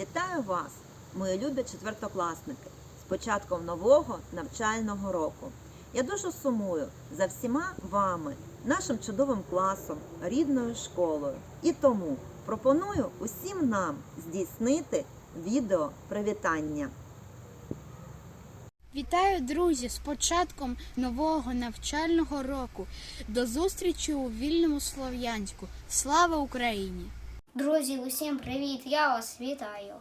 Вітаю вас, мої любі четвертокласники, з початком нового навчального року. Я дуже сумую за всіма вами, нашим чудовим класом, рідною школою. І тому пропоную усім нам здійснити відео привітання. Вітаю, друзі, з початком нового навчального року. До зустрічі у вільному Слов'янську. Слава Україні! Друзі, усім привіт! Я вас вітаю.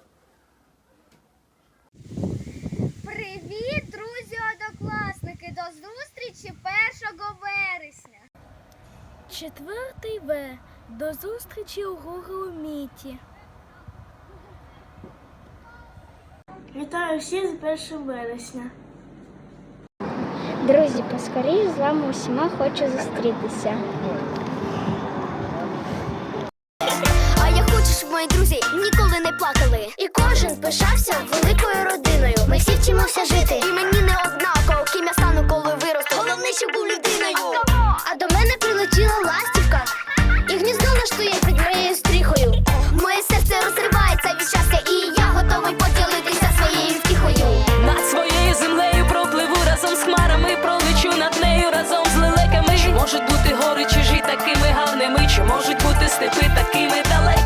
Привіт, друзі, однокласники! До зустрічі 1 вересня. Четвертий В. До зустрічі у Google Meet. Вітаю всіх з 1 вересня. Друзі, поскоріш з вами усіма хочу зустрітися. Щоб мої друзі ніколи не плакали. І кожен пишався великою родиною. Ми всі вчимося жити. І мені не однаково, ким я стану, коли виросту. Головне, щоб був людиною. А до мене прилетіла ластівка і гніздо влаштує під моєю стріхою. Моє серце розривається від щастя, і я готовий поділитися своєю втіхою. Над своєю землею пропливу разом з хмарами, пролечу над нею разом з лелеками. Чи можуть бути гори чужі такими гарними? Чи можуть бути степи такими далекими?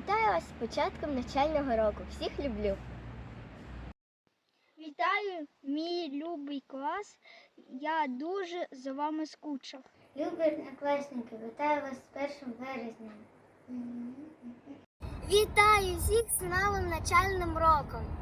Вітаю вас з початком навчального року. Всіх люблю. Вітаю, мій любий клас. Я дуже за вами скучив. Любі однокласники, вітаю вас з 1 березня. Вітаю всіх з новим навчальним роком.